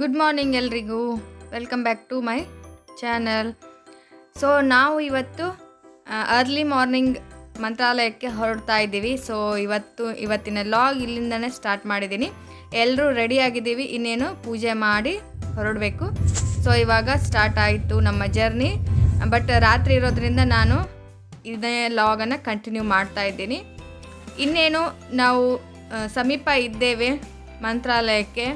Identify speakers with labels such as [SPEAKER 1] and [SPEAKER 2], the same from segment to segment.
[SPEAKER 1] Good morning ಎಲ್ರಿಗೂ. Welcome back to my channel so ನಾವು ಇವತ್ತು ಅರ್ಲಿ ಮಾರ್ನಿಂಗ್ ಮಂತ್ರಾಲಯಕ್ಕೆ ಹೊರಡ್ತಾ ಇದ್ದೀವಿ. ಸೊ ಇವತ್ತು, ಇವತ್ತಿನ ಲಾಗ್ ಇಲ್ಲಿಂದನೇ ಸ್ಟಾರ್ಟ್ ಮಾಡಿದ್ದೀನಿ. ಎಲ್ಲರೂ ರೆಡಿ ಆಗಿದ್ದೀವಿ. ಇನ್ನೇನು ಪೂಜೆ ಮಾಡಿ ಹೊರಡಬೇಕು. ಸೊ ಇವಾಗ ಸ್ಟಾರ್ಟ್ ಆಯಿತು ನಮ್ಮ ಜರ್ನಿ ಬಟ್ ರಾತ್ರಿ ಇರೋದ್ರಿಂದ ನಾನು ಇದೇ ಲಾಗನ್ನು ಕಂಟಿನ್ಯೂ ಮಾಡ್ತಾ ಇದ್ದೀನಿ. ಇನ್ನೇನು ನಾವು ಸಮೀಪ ಇದ್ದೇವೆ ಮಂತ್ರಾಲಯಕ್ಕೆ.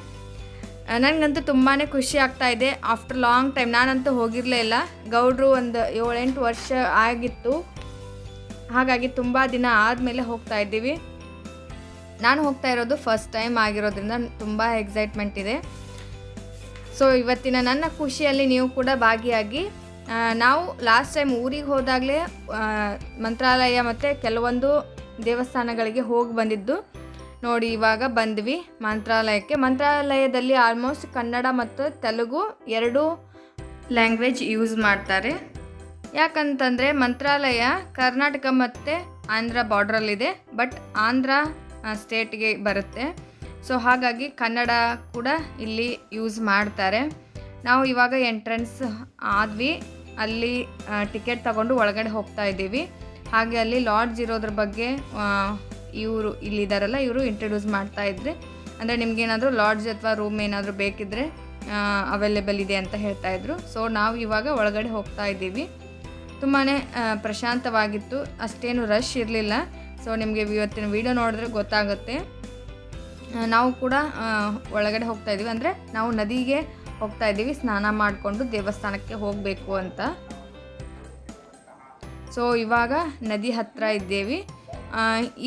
[SPEAKER 1] ನನಗಂತೂ ತುಂಬಾ ಖುಷಿ ಆಗ್ತಾ ಇದೆ. ಆಫ್ಟರ್ ಲಾಂಗ್ ಟೈಮ್ ನಾನಂತೂ ಹೋಗಿರಲೇ ಇಲ್ಲ. ಗೌಡ್ರು ಒಂದು ಏಳೆಂಟು ವರ್ಷ ಆಗಿತ್ತು. ಹಾಗಾಗಿ ತುಂಬ ದಿನ ಆದಮೇಲೆ ಹೋಗ್ತಾ ಇದ್ದೀವಿ. ನಾನು ಹೋಗ್ತಾ ಇರೋದು ಫಸ್ಟ್ ಟೈಮ್ ಆಗಿರೋದ್ರಿಂದ ತುಂಬ ಎಕ್ಸೈಟ್ಮೆಂಟ್ ಇದೆ. ಸೊ ಇವತ್ತಿನ ನನ್ನ ಖುಷಿಯಲ್ಲಿ ನೀವು ಕೂಡ ಭಾಗಿಯಾಗಿ ನಾವು ಲಾಸ್ಟ್ ಟೈಮ್ ಊರಿಗೆ ಹೋದಾಗಲೇ ಮಂತ್ರಾಲಯ ಮತ್ತು ಕೆಲವೊಂದು ದೇವಸ್ಥಾನಗಳಿಗೆ ಹೋಗಿ ಬಂದಿದ್ದು. ನೋಡಿ, ಇವಾಗ ಬಂದ್ವಿ ಮಂತ್ರಾಲಯಕ್ಕೆ. ಮಂತ್ರಾಲಯದಲ್ಲಿ ಆಲ್ಮೋಸ್ಟ್ ಕನ್ನಡ ಮತ್ತು ತೆಲುಗು ಎರಡು ಲ್ಯಾಂಗ್ವೇಜ್ ಯೂಸ್ ಮಾಡ್ತಾರೆ. ಯಾಕಂತಂದರೆ ಮಂತ್ರಾಲಯ ಕರ್ನಾಟಕ ಮತ್ತು ಆಂಧ್ರ ಬಾರ್ಡ್ರಲ್ಲಿದೆ ಬಟ್ ಆಂಧ್ರ ಸ್ಟೇಟ್ಗೆ ಬರುತ್ತೆ. ಸೊ ಹಾಗಾಗಿ ಕನ್ನಡ ಕೂಡ ಇಲ್ಲಿ ಯೂಸ್ ಮಾಡ್ತಾರೆ. ನಾವು ಇವಾಗ ಎಂಟ್ರೆನ್ಸ್ ಆದ್ವಿ. ಅಲ್ಲಿ ಟಿಕೆಟ್ ತಗೊಂಡು ಒಳಗಡೆ ಹೋಗ್ತಾ ಇದ್ದೀವಿ. ಹಾಗೆ ಅಲ್ಲಿ ಲಾಡ್ಜ್ ಇರೋದ್ರ ಬಗ್ಗೆ ಇವರು ಇಲ್ಲಿದ್ದಾರಲ್ಲ ಇವರು ಇಂಟ್ರೊಡ್ಯೂಸ್ ಮಾಡ್ತಾ ಇದ್ದರೆ ಅಂದರೆ ನಿಮ್ಗೇನಾದರೂ ಲಾಡ್ಜ್ ಅಥವಾ ರೂಮ್ ಏನಾದರೂ ಬೇಕಿದ್ದರೆ ಅವೈಲೇಬಲ್ ಇದೆ ಅಂತ ಹೇಳ್ತಾ ಇದ್ರು. ಸೊ ನಾವು ಇವಾಗ ಒಳಗಡೆ ಹೋಗ್ತಾ ಇದ್ದೀವಿ. ತುಂಬಾ ಪ್ರಶಾಂತವಾಗಿತ್ತು. ಅಷ್ಟೇನು ರಶ್ ಇರಲಿಲ್ಲ. ಸೊ ನಿಮಗೆ ಇವತ್ತಿನ ವೀಡಿಯೋ ನೋಡಿದ್ರೆ ಗೊತ್ತಾಗುತ್ತೆ. ನಾವು ಕೂಡ ಒಳಗಡೆ ಹೋಗ್ತಾ ಇದ್ದೀವಿ. ಅಂದರೆ ನಾವು ನದಿಗೆ ಹೋಗ್ತಾ ಇದ್ದೀವಿ, ಸ್ನಾನ ಮಾಡಿಕೊಂಡು ದೇವಸ್ಥಾನಕ್ಕೆ ಹೋಗಬೇಕು ಅಂತ. ಸೊ ಇವಾಗ ನದಿ ಹತ್ತಿರ ಇದ್ದೇವೆ.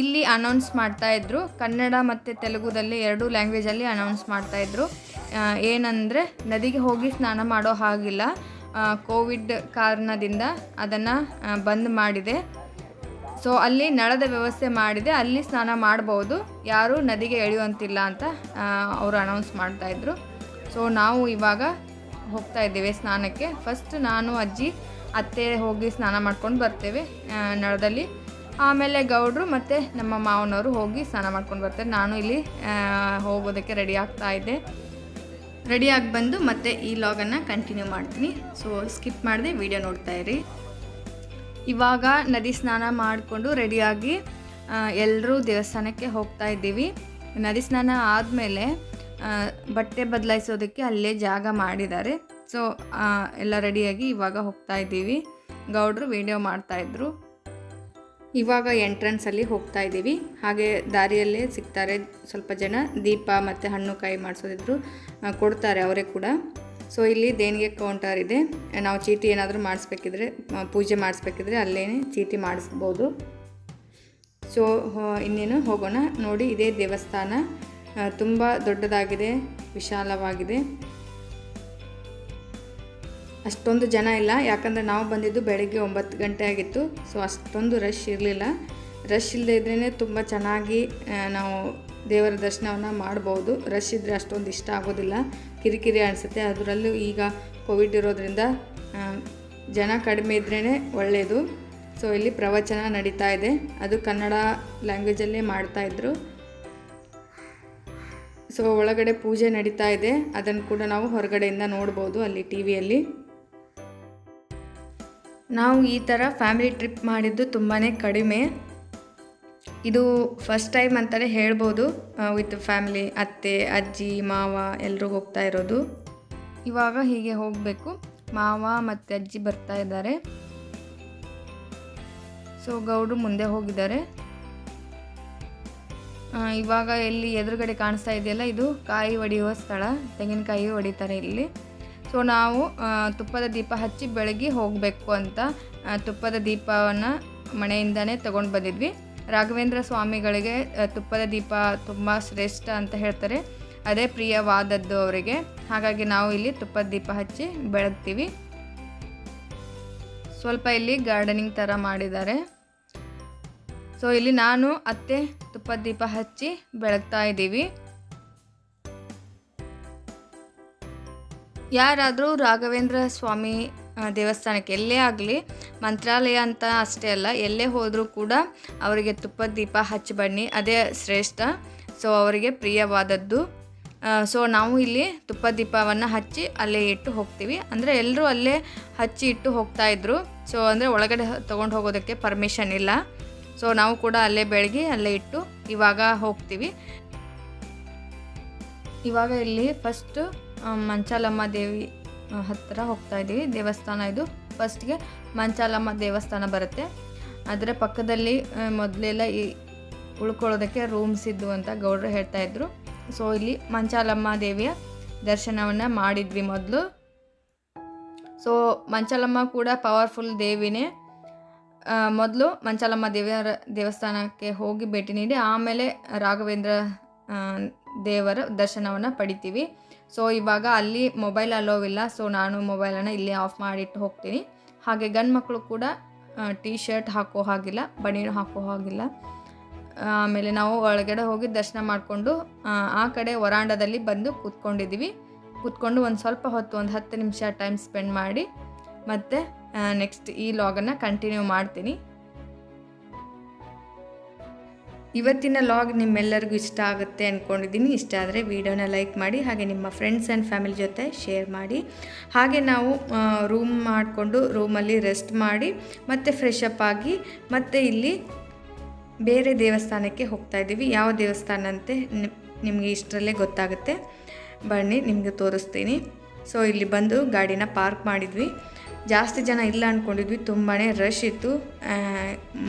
[SPEAKER 1] ಇಲ್ಲಿ ಅನೌನ್ಸ್ ಮಾಡ್ತಾಯಿದ್ರು ಕನ್ನಡ ಮತ್ತು ತೆಲುಗುದಲ್ಲಿ ಎರಡು ಲ್ಯಾಂಗ್ವೇಜಲ್ಲಿ ಅನೌನ್ಸ್ ಮಾಡ್ತಾಯಿದ್ರು ಏನಂದರೆ, ನದಿಗೆ ಹೋಗಿ ಸ್ನಾನ ಮಾಡೋ ಹಾಗಿಲ್ಲ. ಕೋವಿಡ್ ಕಾರಣದಿಂದ ಅದನ್ನು ಬಂದ್ ಮಾಡಿದೆ. ಸೊ ಅಲ್ಲಿ ನಳದ ವ್ಯವಸ್ಥೆ ಮಾಡಿದೆ. ಅಲ್ಲಿ ಸ್ನಾನ ಮಾಡ್ಬೋದು. ಯಾರೂ ನದಿಗೆ ಎಳೆಯುವಂತಿಲ್ಲ ಅಂತ ಅವರು ಅನೌನ್ಸ್ ಮಾಡ್ತಾಯಿದ್ರು ಸೊ ನಾವು ಇವಾಗ ಹೋಗ್ತಾ ಇದ್ದೇವೆ ಸ್ನಾನಕ್ಕೆ. ಫಸ್ಟ್ ನಾನು, ಅಜ್ಜಿ, ಅತ್ತೆ ಹೋಗಿ ಸ್ನಾನ ಮಾಡ್ಕೊಂಡು ಬರ್ತೇವೆ ನಳದಲ್ಲಿ. ಆಮೇಲೆ ಗೌಡ್ರು ಮತ್ತು ನಮ್ಮ ಮಾವನವರು ಹೋಗಿ ಸ್ನಾನ ಮಾಡ್ಕೊಂಡು ಬರ್ತಾರೆ. ನಾನು ಇಲ್ಲಿ ಹೋಗೋದಕ್ಕೆ ರೆಡಿ ಆಗ್ತಾ ಇದ್ದೆ. ರೆಡಿಯಾಗಿ ಬಂದು ಮತ್ತೆ ಈ ಲಾಗನ್ನು ಕಂಟಿನ್ಯೂ ಮಾಡ್ತೀನಿ. ಸೊ ಸ್ಕಿಪ್ ಮಾಡಿದೆ ವಿಡಿಯೋ ನೋಡ್ತಾ ಇರಿ. ಇವಾಗ ನದಿ ಸ್ನಾನ ಮಾಡಿಕೊಂಡು ರೆಡಿಯಾಗಿ ಎಲ್ಲರೂ ದೇವಸ್ಥಾನಕ್ಕೆ ಹೋಗ್ತಾ ಇದ್ದೀವಿ. ನದಿ ಸ್ನಾನ ಆದಮೇಲೆ ಬಟ್ಟೆ ಬದಲಾಯಿಸೋದಕ್ಕೆ ಅಲ್ಲೇ ಜಾಗ ಮಾಡಿದ್ದಾರೆ. ಸೊ ಎಲ್ಲ ರೆಡಿಯಾಗಿ ಇವಾಗ ಹೋಗ್ತಾ ಇದ್ದೀವಿ. ಗೌಡ್ರು ವಿಡಿಯೋ ಮಾಡ್ತಾಯಿದ್ರು ಇವಾಗ ಎಂಟ್ರೆನ್ಸಲ್ಲಿ ಹೋಗ್ತಾ ಇದ್ದೀವಿ. ಹಾಗೆ ದಾರಿಯಲ್ಲೇ ಸಿಗ್ತಾರೆ ಸ್ವಲ್ಪ ಜನ. ದೀಪ ಮತ್ತು ಹಣ್ಣು ಕಾಯಿ ಮಾಡಿಸೋದಿದ್ರು ಕೊಡ್ತಾರೆ ಅವರೇ ಕೂಡ. ಸೊ ಇಲ್ಲಿ ದೇಣಿಗೆ ಕೌಂಟರ್ ಇದೆ. ನಾವು ಚೀಟಿ ಏನಾದರೂ ಮಾಡಿಸ್ಬೇಕಿದ್ರೆ ಪೂಜೆ ಮಾಡಿಸ್ಬೇಕಿದ್ರೆ ಅಲ್ಲೇ ಚೀಟಿ ಮಾಡಿಸ್ಬೋದು. ಸೊ ಇನ್ನೇನು ಹೋಗೋಣ. ನೋಡಿ, ಇದೇ ದೇವಸ್ಥಾನ. ತುಂಬ ದೊಡ್ಡದಾಗಿದೆ, ವಿಶಾಲವಾಗಿದೆ. ಅಷ್ಟೊಂದು ಜನ ಇಲ್ಲ, ಯಾಕಂದರೆ ನಾವು ಬಂದಿದ್ದು ಬೆಳಗ್ಗೆ ಒಂಬತ್ತು ಗಂಟೆ ಆಗಿತ್ತು. ಸೊ ಅಷ್ಟೊಂದು ರಶ್ ಇರಲಿಲ್ಲ. ರಶ್ ಇಲ್ಲದೆ ಇದ್ರೇ ತುಂಬ ಚೆನ್ನಾಗಿ ನಾವು ದೇವರ ದರ್ಶನವನ್ನು ಮಾಡ್ಬೋದು. ರಶ್ ಇದ್ದರೆ ಅಷ್ಟೊಂದು ಇಷ್ಟ ಆಗೋದಿಲ್ಲ. ಕಿರಿಕಿರಿ ಅನಿಸುತ್ತೆ. ಅದರಲ್ಲೂ ಈಗ ಕೋವಿಡ್ ಇರೋದ್ರಿಂದ ಜನ ಕಡಿಮೆ ಇದ್ರೇ ಒಳ್ಳೆಯದು ಸೊ ಇಲ್ಲಿ ಪ್ರವಚನ ನಡೀತಾ ಇದೆ. ಅದು ಕನ್ನಡ ಲ್ಯಾಂಗ್ವೇಜಲ್ಲೇ ಮಾಡ್ತಾಯಿದ್ರು ಸೊ ಒಳಗಡೆ ಪೂಜೆ ನಡೀತಾ ಇದೆ. ಅದನ್ನು ಕೂಡ ನಾವು ಹೊರಗಡೆಯಿಂದ ನೋಡ್ಬೋದು ಅಲ್ಲಿ ಟಿ ವಿಯಲ್ಲಿ ನಾವು ಈ ಥರ ಫ್ಯಾಮಿಲಿ ಟ್ರಿಪ್ ಮಾಡಿದ್ದು ತುಂಬಾ ಕಡಿಮೆ. ಇದು ಫಸ್ಟ್ ಟೈಮ್ ಅಂತಲೇ ಹೇಳ್ಬೋದು ವಿತ್ ಫ್ಯಾಮಿಲಿ, ಅತ್ತೆ, ಅಜ್ಜಿ, ಮಾವ ಎಲ್ಲರೂ ಹೋಗ್ತಾ ಇರೋದು. ಇವಾಗ ಹೀಗೆ ಹೋಗಬೇಕು. ಮಾವ ಮತ್ತು ಅಜ್ಜಿ ಬರ್ತಾ ಇದ್ದಾರೆ. ಸೊ, ಗೌಡ್ರು ಮುಂದೆ ಹೋಗಿದ್ದಾರೆ. ಇವಾಗ ಎಲ್ಲಿ ಎದುರುಗಡೆ ಕಾಣಿಸ್ತಾ ಇದೆಯಲ್ಲ, ಇದು ಕಾಯಿ ಒಡೆಯುವ ಸ್ಥಳ, ತೆಂಗಿನಕಾಯಿ ಹೊಡಿತಾರೆ ಇಲ್ಲಿ. ಸೊ ನಾವು ತುಪ್ಪದ ದೀಪ ಹಚ್ಚಿ ಬೆಳಗ್ಗೆ ಹೋಗಬೇಕು ಅಂತ ತುಪ್ಪದ ದೀಪವನ್ನು ಮನೆಯಿಂದನೇ ತಗೊಂಡು ಬಂದಿದ್ವಿ. ರಾಘವೇಂದ್ರ ಸ್ವಾಮಿಗಳಿಗೆ ತುಪ್ಪದ ದೀಪ ತುಂಬ ಶ್ರೇಷ್ಠ ಅಂತ ಹೇಳ್ತಾರೆ. ಅದೇ ಪ್ರಿಯವಾದದ್ದು ಅವರಿಗೆ. ಹಾಗಾಗಿ ನಾವು ಇಲ್ಲಿ ತುಪ್ಪದ ದೀಪ ಹಚ್ಚಿ ಬೆಳಗ್ತೀವಿ. ಸ್ವಲ್ಪ ಇಲ್ಲಿ ಗಾರ್ಡನಿಂಗ್ ಥರ ಮಾಡಿದ್ದಾರೆ. ಸೊ ಇಲ್ಲಿ ನಾನು, ಅತ್ತೆ ತುಪ್ಪದ ದೀಪ ಹಚ್ಚಿ ಬೆಳಗ್ತಾ ಇದ್ದೀವಿ. ಯಾರಾದರೂ ರಾಘವೇಂದ್ರ ಸ್ವಾಮಿ ದೇವಸ್ಥಾನಕ್ಕೆ ಎಲ್ಲೇ ಆಗಲಿ, ಮಂತ್ರಾಲಯ ಅಂತ ಅಷ್ಟೇ ಅಲ್ಲ, ಎಲ್ಲೇ ಹೋದರೂ ಕೂಡ ಅವರಿಗೆ ತುಪ್ಪದ ದೀಪ ಹಚ್ಚಿ ಬನ್ನಿ. ಅದೇ ಶ್ರೇಷ್ಠ. ಸೊ ಅವರಿಗೆ ಪ್ರಿಯವಾದದ್ದು. ಸೊ ನಾವು ಇಲ್ಲಿ ತುಪ್ಪ, ದೀಪವನ್ನು ಹಚ್ಚಿ ಅಲ್ಲೇ ಇಟ್ಟು ಹೋಗ್ತೀವಿ. ಅಂದರೆ ಎಲ್ಲರೂ ಅಲ್ಲೇ ಹಚ್ಚಿ ಇಟ್ಟು ಹೋಗ್ತಾ ಇದ್ರು. ಸೊ ಅಂದರೆ ಒಳಗಡೆ ತೊಗೊಂಡು ಹೋಗೋದಕ್ಕೆ ಪರ್ಮಿಷನ್ ಇಲ್ಲ. ಸೊ ನಾವು ಕೂಡ ಅಲ್ಲೇ ಬೆಳಗ್ಗೆ ಅಲ್ಲೇ ಇಟ್ಟು ಇವಾಗ ಹೋಗ್ತೀವಿ. ಇವಾಗ ಇಲ್ಲಿ ಫಸ್ಟ್ ಮಂಚಾಲಮ್ಮ ದೇವಿ ಹತ್ತಿರ ಹೋಗ್ತಾ ಇದ್ದೀವಿ. ದೇವಸ್ಥಾನ ಇದು. ಫಸ್ಟ್ಗೆ ಮಂಚಾಲಮ್ಮ ದೇವಸ್ಥಾನ ಬರುತ್ತೆ. ಅದರ ಪಕ್ಕದಲ್ಲಿ ಮೊದಲೆಲ್ಲ ಈ ಉಳ್ಕೊಳ್ಳೋದಕ್ಕೆ ರೂಮ್ಸ್ ಇದ್ದು ಅಂತ ಗೌಡರು ಹೇಳ್ತಾ ಇದ್ರು. ಸೊ ಇಲ್ಲಿ ಮಂಚಾಲಮ್ಮ ದೇವಿಯ ದರ್ಶನವನ್ನು ಮಾಡಿದ್ವಿ ಮೊದಲು. ಸೊ ಮಂಚಾಲಮ್ಮ ಕೂಡ ಪವರ್ಫುಲ್ ದೇವಿನೇ. ಮೊದಲು ಮಂಚಾಲಮ್ಮ ದೇವಿಯರ ದೇವಸ್ಥಾನಕ್ಕೆ ಹೋಗಿ ಭೇಟಿ ನೀಡಿ, ಆಮೇಲೆ ರಾಘವೇಂದ್ರ ದೇವರ ದರ್ಶನವನ್ನು ಪಡಿತೀವಿ. ಸೊ ಇವಾಗ ಅಲ್ಲಿ ಮೊಬೈಲ್ ಅಲೋವಿಲ್ಲ ಸೊ ನಾನು ಮೊಬೈಲನ್ನು ಇಲ್ಲಿ ಆಫ್ ಮಾಡಿಟ್ಟು ಹೋಗ್ತೀನಿ. ಹಾಗೆ ಗಂಡು ಮಕ್ಕಳು ಕೂಡ ಟೀ ಶರ್ಟ್ ಹಾಕೋ ಹಾಗಿಲ್ಲ, ಬನೀನು ಹಾಕೋ ಹಾಗಿಲ್ಲ. ಆಮೇಲೆ ನಾವು ಒಳಗಡೆ ಹೋಗಿ ದರ್ಶನ ಮಾಡಿಕೊಂಡು, ಆ ಕಡೆ ವರಾಂಡದಲ್ಲಿ ಬಂದು ಕೂತ್ಕೊಂಡಿದ್ದೀವಿ ಕೂತ್ಕೊಂಡು ಒಂದು ಸ್ವಲ್ಪ ಹೊತ್ತು, ಒಂದು ಹತ್ತು ನಿಮಿಷ ಟೈಮ್ ಸ್ಪೆಂಡ್ ಮಾಡಿ, ಮತ್ತು ನೆಕ್ಸ್ಟ್ ಈ ಲಾಗನ್ನು ಕಂಟಿನ್ಯೂ ಮಾಡ್ತೀನಿ. ಇವತ್ತಿನ ಲಾಗ್ ನಿಮ್ಮೆಲ್ಲರಿಗೂ ಇಷ್ಟ ಆಗುತ್ತೆ ಅಂದ್ಕೊಂಡಿದ್ದೀನಿ ಇಷ್ಟ ಆದರೆ ವಿಡಿಯೋನ ಲೈಕ್ ಮಾಡಿ, ಹಾಗೆ ನಿಮ್ಮ ಫ್ರೆಂಡ್ಸ್ ಆ್ಯಂಡ್ ಫ್ಯಾಮಿಲಿ ಜೊತೆ ಶೇರ್ ಮಾಡಿ. ಹಾಗೆ ನಾವು ರೂಮ್ ಮಾಡಿಕೊಂಡು ರೂಮಲ್ಲಿ ರೆಸ್ಟ್ ಮಾಡಿ, ಮತ್ತೆ ಫ್ರೆಶ್ ಅಪ್ ಆಗಿ, ಮತ್ತೆ ಇಲ್ಲಿ ಬೇರೆ ದೇವಸ್ಥಾನಕ್ಕೆ ಹೋಗ್ತಾ ಇದ್ದೀವಿ. ಯಾವ ದೇವಸ್ಥಾನ ಅಂತೆ ನಿಮಗೆ ಇಷ್ಟರಲ್ಲೇ ಗೊತ್ತಾಗುತ್ತೆ. ಬನ್ನಿ, ನಿಮಗೆ ತೋರಿಸ್ತೀನಿ. ಸೊ ಇಲ್ಲಿ ಬಂದು ಗಾಡಿನ ಪಾರ್ಕ್ ಮಾಡಿದ್ವಿ. ಜಾಸ್ತಿ ಜನ ಇಲ್ಲ ಅಂದ್ಕೊಂಡಿದ್ವಿ ತುಂಬಾ ರಶ್ ಇತ್ತು.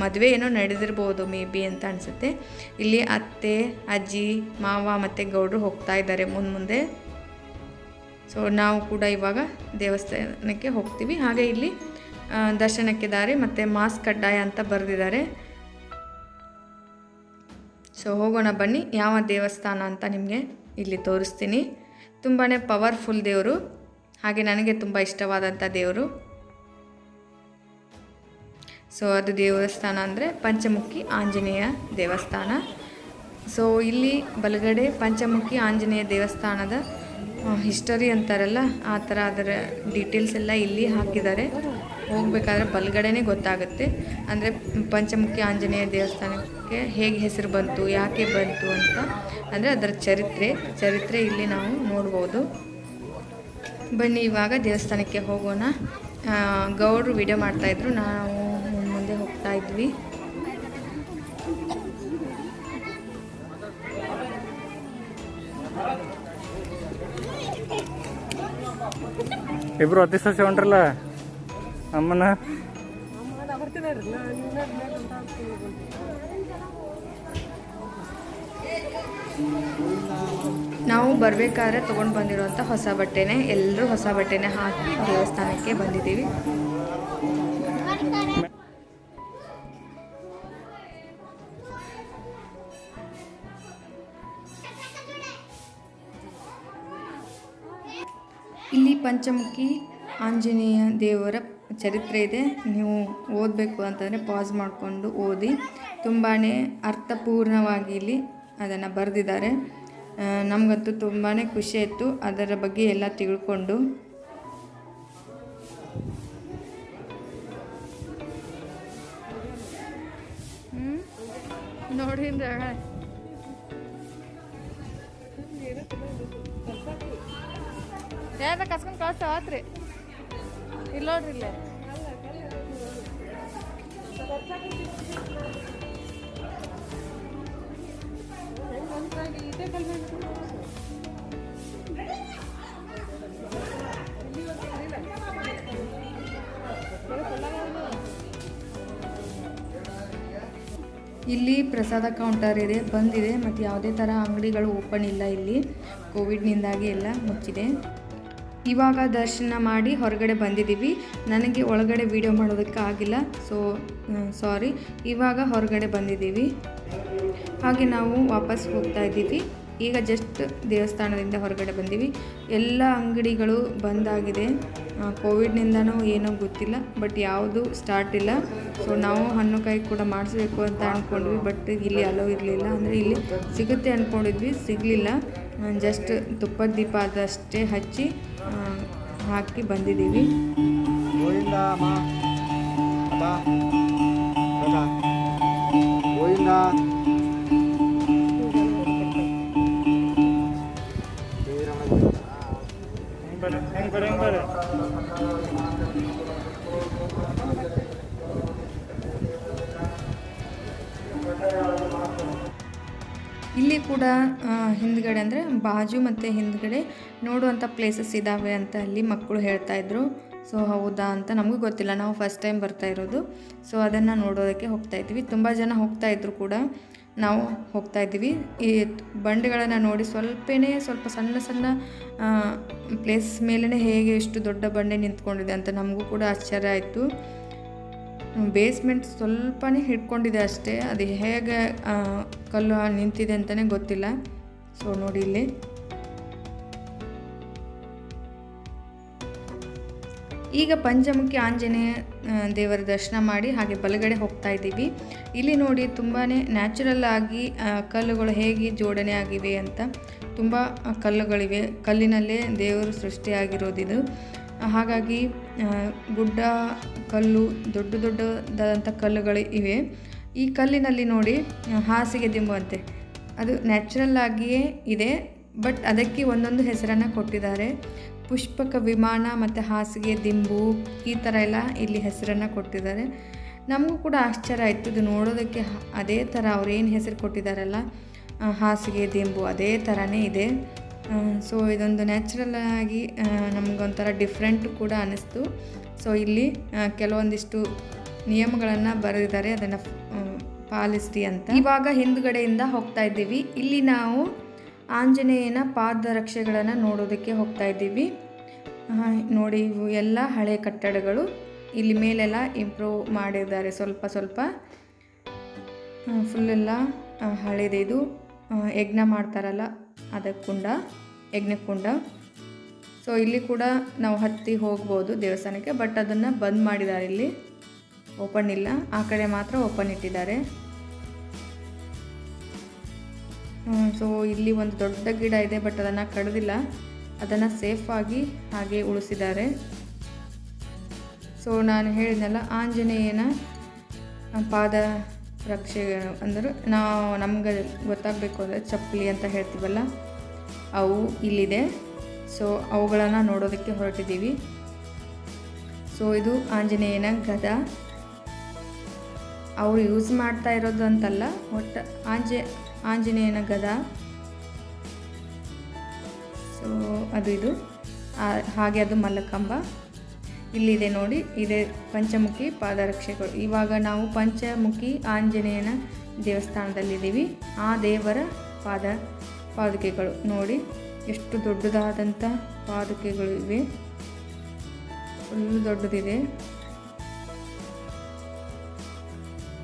[SPEAKER 1] ಮದುವೆ ಏನೋ ನಡೆದಿರ್ಬೋದು ಮೇ ಬಿ ಅಂತ ಅನಿಸುತ್ತೆ. ಇಲ್ಲಿ ಅತ್ತೆ, ಅಜ್ಜಿ, ಮಾವ ಮತ್ತು ಗೌಡರು ಹೋಗ್ತಾ ಇದ್ದಾರೆ ಮುಂದೆ ಮುಂದೆ. ಸೊ ನಾವು ಕೂಡ ಇವಾಗ ದೇವಸ್ಥಾನಕ್ಕೆ ಹೋಗ್ತೀವಿ. ಹಾಗೆ ಇಲ್ಲಿ ದರ್ಶನಕ್ಕೆ ದಾರಿ ಮತ್ತು ಮಾಸ್ಕ್ ಕಡ್ಡಾಯ ಅಂತ ಬರೆದಿದ್ದಾರೆ. ಸೊ ಹೋಗೋಣ ಬನ್ನಿ. ಯಾವ ದೇವಸ್ಥಾನ ಅಂತ ನಿಮಗೆ ಇಲ್ಲಿ ತೋರಿಸ್ತೀನಿ. ತುಂಬಾ ಪವರ್ಫುಲ್ ದೇವರು. ಹಾಗೆ ನನಗೆ ತುಂಬ ಇಷ್ಟವಾದಂಥ ದೇವರು. ಸೊ ಅದು ದೇವಸ್ಥಾನ ಅಂದರೆ ಪಂಚಮುಖಿ ಆಂಜನೇಯ ದೇವಸ್ಥಾನ. ಸೊ ಇಲ್ಲಿ ಬಲಗಡೆ ಪಂಚಮುಖಿ ಆಂಜನೇಯ ದೇವಸ್ಥಾನದ ಹಿಸ್ಟರಿ ಅಂತಾರಲ್ಲ, ಆ ಥರ ಅದರ ಡೀಟೇಲ್ಸ್ ಎಲ್ಲ ಇಲ್ಲಿ ಹಾಕಿದ್ದಾರೆ. ಹೋಗಬೇಕಾದ್ರೆ ಬಲಗಡೆನೇ ಗೊತ್ತಾಗುತ್ತೆ. ಅಂದರೆ ಪಂಚಮುಖಿ ಆಂಜನೇಯ ದೇವಸ್ಥಾನಕ್ಕೆ ಹೇಗೆ ಹೆಸರು ಬಂತು, ಯಾಕೆ ಬಂತು ಅಂತ. ಅಂದರೆ ಅದರ ಚರಿತ್ರೆ ಚರಿತ್ರೆ ಇಲ್ಲಿ ನಾವು ನೋಡ್ಬೋದು. ಬನ್ನಿ ಇವಾಗ ದೇವಸ್ಥಾನಕ್ಕೆ ಹೋಗೋಣ. ಆ, ಗೌಡ್ರು ವಿಡಿಯೋ ಮಾಡ್ತಾಯಿದ್ರು ನಾವು ಮುಂದೆ ಹೋಗ್ತಾ ಇದ್ವಿ.
[SPEAKER 2] ಇಬ್ರು ಹತ್ತಿ ಸಸಿ ಹೊಂಟ್ರಲ್ಲ ಅಮ್ಮನ
[SPEAKER 1] ನಾವು ಬರಬೇಕಾದ್ರೆ ತೊಗೊಂಡು ಬಂದಿರುವಂಥ ಹೊಸ ಬಟ್ಟೆನೇ. ಎಲ್ಲರೂ ಹೊಸ ಬಟ್ಟೆನೇ ಹಾಕಿ ದೇವಸ್ಥಾನಕ್ಕೆ ಬಂದಿದ್ದೀವಿ. ಇಲ್ಲಿ ಪಂಚಮುಖಿ ಆಂಜನೇಯ ದೇವರ ಚರಿತ್ರೆ ಇದೆ. ನೀವು ಓದಬೇಕು ಅಂತಂದರೆ ಪಾಸ್ ಮಾಡಿಕೊಂಡು ಓದಿ. ತುಂಬಾ ಅರ್ಥಪೂರ್ಣವಾಗಿ ಇಲ್ಲಿ ಅದನ್ನು ಬರೆದಿದ್ದಾರೆ. ನಮಗಂತೂ ತುಂಬಾ ಖುಷಿ ಆಯಿತು. ಅದರ ಬಗ್ಗೆ ಎಲ್ಲ ತಿಳ್ಕೊಂಡು. ನೋಡಿ ಯಾರ ಕಸ್ಕೊಂಡು ಕಳಿಸ್ತಾವತ್ರಿ ಇಲ್ಲ ನೋಡ್ರಿ ಇಲ್ಲೇ. ಇಲ್ಲಿ ಪ್ರಸಾದ ಕೌಂಟರ್ ಇದೆ, ಬಂದಿದೆ, ಮತ್ತು ಯಾವುದೇ ಥರ ಅಂಗಡಿಗಳು ಓಪನ್ ಇಲ್ಲ ಇಲ್ಲಿ. ಕೋವಿಡ್ನಿಂದಾಗಿ ಎಲ್ಲ ಮುಚ್ಚಿದೆ. ಇವಾಗ ದರ್ಶನ ಮಾಡಿ ಹೊರಗಡೆ ಬಂದಿದ್ದೀವಿ. ನನಗೆ ಒಳಗಡೆ ವಿಡಿಯೋ ಮಾಡೋದಕ್ಕೆ ಆಗಿಲ್ಲ ಸೊ ಸಾರಿ ಇವಾಗ ಹೊರಗಡೆ ಬಂದಿದ್ದೀವಿ. ಹಾಗೆ ನಾವು ವಾಪಸ್ ಹೋಗ್ತಾ ಇದ್ದೀವಿ. ಈಗ ಜಸ್ಟ್ ದೇವಸ್ಥಾನದಿಂದ ಹೊರಗಡೆ ಬಂದೀವಿ. ಎಲ್ಲ ಅಂಗಡಿಗಳು ಬಂದಾಗಿದೆ ಕೋವಿಡ್ನಿಂದನೂ ಏನೂ ಗೊತ್ತಿಲ್ಲ ಬಟ್ ಯಾವುದು ಸ್ಟಾರ್ಟ್ ಇಲ್ಲ. ಸೊ ನಾವು ಹಣ್ಣು ಕಾಯಿ ಕೂಡ ಮಾಡಿಸ್ಬೇಕು ಅಂತ ಅಂದ್ಕೊಂಡ್ವಿ ಬಟ್ ಇಲ್ಲಿ ಅಲೋ ಇರಲಿಲ್ಲ. ಅಂದರೆ ಇಲ್ಲಿ ಸಿಗುತ್ತೆ ಅಂದ್ಕೊಂಡಿದ್ವಿ ಸಿಗಲಿಲ್ಲ. ಜಸ್ಟ್ ತುಪ್ಪದ ದೀಪ ಅದಷ್ಟೇ ಹಚ್ಚಿ ಹಾಕಿ ಬಂದಿದ್ದೀವಿ.
[SPEAKER 3] ಗೋವಿಂದ
[SPEAKER 1] ಇಲ್ಲಿ ಕೂಡ ಹಿಂದ್ಗಡೆ ಅಂದರೆ ಬಾಜು ಮತ್ತು ಹಿಂದ್ಗಡೆ ನೋಡುವಂಥ ಪ್ಲೇಸಸ್ ಇದ್ದಾವೆ ಅಂತ ಅಲ್ಲಿ ಮಕ್ಕಳು ಹೇಳ್ತಾ ಇದ್ರು. ಸೊ ಹೌದಾ ಅಂತ ನಮಗೂ ಗೊತ್ತಿಲ್ಲ. ನಾವು ಫಸ್ಟ್ ಟೈಮ್ ಬರ್ತಾ ಇರೋದು. ಸೊ ಅದನ್ನು ನೋಡೋದಕ್ಕೆ ಹೋಗ್ತಾ ಇದ್ವಿ. ತುಂಬ ಜನ ಹೋಗ್ತಾ ಇದ್ರು ಕೂಡ. ನಾವು ಹೋಗ್ತಾ ಇದ್ದೀವಿ. ಈ ಬಂಡೆಗಳನ್ನು ನೋಡಿ ಸ್ವಲ್ಪನೇ ಸ್ವಲ್ಪ ಸಣ್ಣ ಸಣ್ಣ ಪ್ಲೇಸ್ ಮೇಲೇ ಹೇಗೆ ಎಷ್ಟು ದೊಡ್ಡ ಬಂಡೆ ನಿಂತ್ಕೊಂಡಿದೆ ಅಂತ ನಮಗೂ ಕೂಡ ಆಶ್ಚರ್ಯ ಆಯಿತು. ಬೇಸ್ಮೆಂಟ್ ಸ್ವಲ್ಪನೇ ಹಿಡ್ಕೊಂಡಿದೆ ಅಷ್ಟೇ. ಅದು ಹೇಗೆ ಕಲ್ಲು ನಿಂತಿದೆ ಅಂತಲೇ ಗೊತ್ತಿಲ್ಲ. ಸೊ ನೋಡಿ ಇಲ್ಲಿ. ಈಗ ಪಂಚಮುಖಿ ಆಂಜನೇಯ ದೇವರ ದರ್ಶನ ಮಾಡಿ ಹಾಗೆ ಬಲಗಡೆ ಹೋಗ್ತಾ ಇದ್ದೀವಿ. ಇಲ್ಲಿ ನೋಡಿ ತುಂಬಾ ನ್ಯಾಚುರಲ್ ಆಗಿ ಕಲ್ಲುಗಳು ಹೇಗೆ ಜೋಡಣೆ ಆಗಿವೆ ಅಂತ ತುಂಬ ಕಲ್ಲುಗಳಿವೆ. ಕಲ್ಲಿನಲ್ಲೇ ದೇವರು ಸೃಷ್ಟಿಯಾಗಿರೋದಿದು. ಹಾಗಾಗಿ ಗುಡ್ಡ, ಕಲ್ಲು, ದೊಡ್ಡ ದೊಡ್ಡದಾದಂಥ ಕಲ್ಲುಗಳು ಇವೆ. ಈ ಕಲ್ಲಿನಲ್ಲಿ ನೋಡಿ ಹಾಸಿಗೆ ದಿಂಬುವಂತೆ. ಅದು ನ್ಯಾಚುರಲ್ ಆಗಿಯೇ ಇದೆ, ಬಟ್ ಅದಕ್ಕೆ ಒಂದೊಂದು ಹೆಸರನ್ನು ಕೊಟ್ಟಿದ್ದಾರೆ. ಪುಷ್ಪಕ ವಿಮಾನ ಮತ್ತು ಹಾಸಿಗೆ, ದಿಂಬು ಈ ಥರ ಎಲ್ಲ ಇಲ್ಲಿ ಹೆಸರನ್ನು ಕೊಟ್ಟಿದ್ದಾರೆ. ನಮಗೂ ಕೂಡ ಆಶ್ಚರ್ಯ ಆಯಿತು. ಇದು ನೋಡೋದಕ್ಕೆ ಅದೇ ಥರ ಅವ್ರೇನು ಹೆಸರು ಕೊಟ್ಟಿದ್ದಾರಲ್ಲ ಹಾಸಿಗೆ, ದಿಂಬು ಅದೇ ಥರನೇ ಇದೆ. ಸೊ ಇದೊಂದು ನ್ಯಾಚುರಲ್ ಆಗಿ ನಮಗೊಂಥರ ಡಿಫ್ರೆಂಟ್ ಕೂಡ ಅನ್ನಿಸ್ತು. ಸೊ ಇಲ್ಲಿ ಕೆಲವೊಂದಿಷ್ಟು ನಿಯಮಗಳನ್ನು ಬರೆದಿದ್ದಾರೆ. ಅದನ್ನು ಪಾಲಿಸ್ರಿ ಅಂತ. ಇವಾಗ ಹಿಂದುಗಡೆಯಿಂದ ಹೋಗ್ತಾ ಇದ್ದೀವಿ. ಇಲ್ಲಿ ನಾವು ಆಂಜನೇಯನ ಪಾದರಕ್ಷೆಗಳನ್ನು ನೋಡೋದಕ್ಕೆ ಹೋಗ್ತಾ ಇದ್ದೀವಿ. ನೋಡಿ, ಇವು ಎಲ್ಲ ಹಳೆ ಕಟ್ಟಡಗಳು. ಇಲ್ಲಿ ಮೇಲೆಲ್ಲ ಇಂಪ್ರೂವ್ ಮಾಡಿದ್ದಾರೆ ಸ್ವಲ್ಪ ಸ್ವಲ್ಪ. ಫುಲ್ಲೆಲ್ಲ ಹಳೇದು ಇದು. ಯಜ್ಞ ಮಾಡ್ತಾರಲ್ಲ ಅದಕ್ಕೆ ಕುಂಡ ಸೊ ಇಲ್ಲಿ ಕೂಡ ನಾವು ಹತ್ತಿ ಹೋಗ್ಬೋದು ದೇವಸ್ಥಾನಕ್ಕೆ ಬಟ್ ಅದನ್ನು ಬಂದ್ ಮಾಡಿದ್ದಾರೆ ಇಲ್ಲಿ. ಓಪನ್ ಇಲ್ಲ. ಆ ಕಡೆ ಮಾತ್ರ ಓಪನ್ ಇಟ್ಟಿದ್ದಾರೆ. ಸೊ ಇಲ್ಲಿ ಒಂದು ದೊಡ್ಡ ಗಿಡ ಇದೆ ಬಟ್ ಅದನ್ನು ಕಡ್ದಿಲ್ಲ. ಅದನ್ನು ಸೇಫಾಗಿ ಹಾಗೆ ಉಳಿಸಿದ್ದಾರೆ. ಸೊ ನಾನು ಹೇಳಿದ್ನಲ್ಲ, ಆಂಜನೇಯನ ಪಾದ ರಕ್ಷೆ, ಅಂದರೆ ನಾವು ನಮ್ಗೆ ಗೊತ್ತಾಗಬೇಕು ಅಂದರೆ ಚಪ್ಪಲಿ ಅಂತ ಹೇಳ್ತೀವಲ್ಲ, ಅವು ಇಲ್ಲಿದೆ. ಸೊ ಅವುಗಳನ್ನು ನೋಡೋದಕ್ಕೆ ಹೊರಟಿದ್ದೀವಿ. ಸೊ ಇದು ಆಂಜನೇಯನ ಗದ. ಅವರು ಯೂಸ್ ಮಾಡ್ತಾ ಇರೋದು ಅಂತಲ್ಲ, ಒಟ್ಟು ಆಂಜೆ ಆಂಜನೇಯನ ಗದ. ಸೊ ಅದು ಇದು. ಹಾಗೆ ಅದು ಮಲ್ಲಕಂಬ. ಇಲ್ಲಿದೆ ನೋಡಿ, ಇದೆ ಪಂಚಮುಖಿ ಪಾದರಕ್ಷೆಗಳು. ಇವಾಗ ನಾವು ಪಂಚಮುಖಿ ಆಂಜನೇಯನ ದೇವಸ್ಥಾನದಲ್ಲಿದ್ದೀವಿ. ಆ ದೇವರ ಪಾದ, ಪಾದುಕೆಗಳು ನೋಡಿ, ಎಷ್ಟು ದೊಡ್ಡದಾದಂಥ ಪಾದುಕೆಗಳು ಇವೆ. ಫುಲ್ ದೊಡ್ಡದಿದೆ.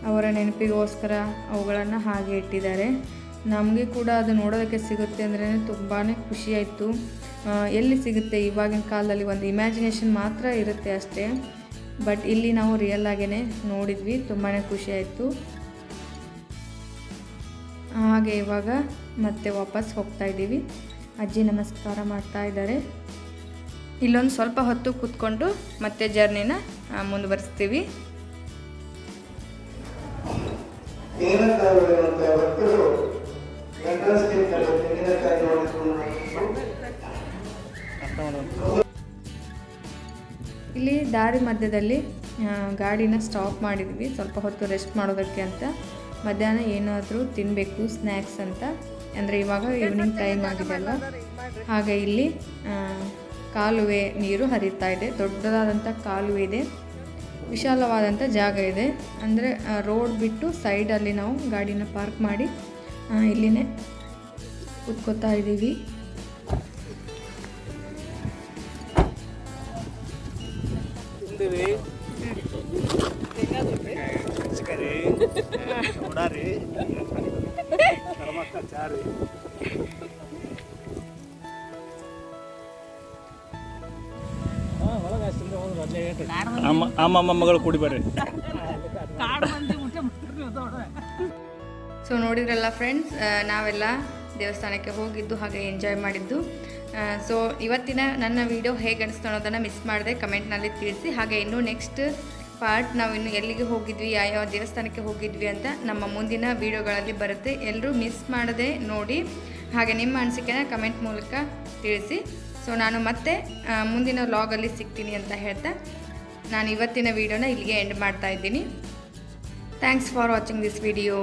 [SPEAKER 1] ಅವರ ನೆನಪಿಗೋಸ್ಕರ ಅವುಗಳನ್ನು ಹಾಗೆ ಇಟ್ಟಿದ್ದಾರೆ. ನಮಗೆ ಕೂಡ ಅದು ನೋಡೋದಕ್ಕೆ ಸಿಗುತ್ತೆ ಅಂದ್ರೆ ತುಂಬಾ ಖುಷಿಯಾಯಿತು. ಎಲ್ಲಿ ಸಿಗುತ್ತೆ? ಇವಾಗಿನ ಕಾಲದಲ್ಲಿ ಒಂದು ಇಮ್ಯಾಜಿನೇಷನ್ ಮಾತ್ರ ಇರುತ್ತೆ ಅಷ್ಟೇ. ಬಟ್ ಇಲ್ಲಿ ನಾವು ರಿಯಲ್ ಆಗೇ ನೋಡಿದ್ವಿ ತುಂಬಾ ಖುಷಿಯಾಯಿತು. ಹಾಗೆ ಇವಾಗ ಮತ್ತೆ ವಾಪಸ್ ಹೋಗ್ತಾ ಇದ್ದೀವಿ. ಅಜ್ಜಿ ನಮಸ್ಕಾರ ಮಾಡ್ತಾ ಇದ್ದಾರೆ. ಇಲ್ಲೊಂದು ಸ್ವಲ್ಪ ಹೊತ್ತು ಕೂತ್ಕೊಂಡು ಮತ್ತೆ ಜರ್ನಿನ ಮುಂದುವರಿಸ್ತೀವಿ.
[SPEAKER 4] ತೆಂಗಿನಕಾಯಿ ಹೇಳುವಂತ ತೆಂಗಿನಕಾಯಿ ನೋಡಿಕೊಂಡು
[SPEAKER 1] ಇಲ್ಲಿ ದಾರಿ ಮಧ್ಯದಲ್ಲಿ ಗಾಡಿನ ಸ್ಟಾಪ್ ಮಾಡಿದ್ವಿ. ಸ್ವಲ್ಪ ಹೊತ್ತು ರೆಸ್ಟ್ ಮಾಡೋದಕ್ಕೆ ಅಂತ. ಮಧ್ಯಾಹ್ನ ಏನಾದರೂ ತಿನ್ನಬೇಕು ಸ್ನ್ಯಾಕ್ಸ್ ಅಂತ. ಅಂದರೆ ಇವಾಗ ಈವ್ನಿಂಗ್ ಟೈಮ್ ಆಗಿದೆಯಲ್ಲ ಹಾಗೆ ಇಲ್ಲಿ ಕಾಲುವೆ ನೀರು ಹರಿತಾ ಇದೆ. ದೊಡ್ಡದಾದಂಥ ಕಾಲುವೆ ಇದೆ. ವಿಶಾಲವಾದಂಥ ಜಾಗ ಇದೆ. ಅಂದರೆ ರೋಡ್ ಬಿಟ್ಟು ಸೈಡಲ್ಲಿ ನಾವು ಗಾಡಿನ ಪಾರ್ಕ್ ಮಾಡಿ ಇಲ್ಲಿನೇ ಕೂತ್ಕೋತಾ ಇದ್ದೀವಿ.
[SPEAKER 2] ಮಗಳು ಕೂಡಿ ಬರ್ರಿ.
[SPEAKER 1] ಸೊ ನೋಡಿದ್ರಲ್ಲ ಫ್ರೆಂಡ್ಸ್ ನಾವೆಲ್ಲ ದೇವಸ್ಥಾನಕ್ಕೆ ಹೋಗಿದ್ದು ಹಾಗೆ ಎಂಜಾಯ್ ಮಾಡಿದ್ದು. ಸೊ ಇವತ್ತಿನ ನನ್ನ ವಿಡಿಯೋ ಹೇಗೆ ಅನಿಸ್ತು ಅನ್ನೋದನ್ನು ಮಿಸ್ ಮಾಡಿದೆ ಕಮೆಂಟ್ನಲ್ಲಿ ತಿಳಿಸಿ. ಹಾಗೆ ಇನ್ನೂ ನೆಕ್ಸ್ಟ್ ಪಾರ್ಟ್ ನಾವು ಇನ್ನು ಎಲ್ಲಿಗೆ ಹೋಗಿದ್ವಿ ಯಾವ್ಯಾವ ದೇವಸ್ಥಾನಕ್ಕೆ ಹೋಗಿದ್ವಿ ಅಂತ ನಮ್ಮ ಮುಂದಿನ ವಿಡಿಯೋಗಳಲ್ಲಿ ಬರುತ್ತೆ. ಎಲ್ಲರೂ ಮಿಸ್ ಮಾಡದೆ ನೋಡಿ, ಹಾಗೆ ನಿಮ್ಮ ಅನಿಸಿಕೆನ ಕಮೆಂಟ್ ಮೂಲಕ ತಿಳಿಸಿ. ಸೊ ನಾನು ಮತ್ತೆ ಮುಂದಿನ ವ್ಲಾಗಲ್ಲಿ ಸಿಗ್ತೀನಿ ಅಂತ ಹೇಳ್ತಾ ನಾನು ಇವತ್ತಿನ ವೀಡಿಯೋನ ಇಲ್ಲಿಗೆ ಎಂಡ್ ಮಾಡ್ತಾ ಇದ್ದೀನಿ. Thanks for watching this video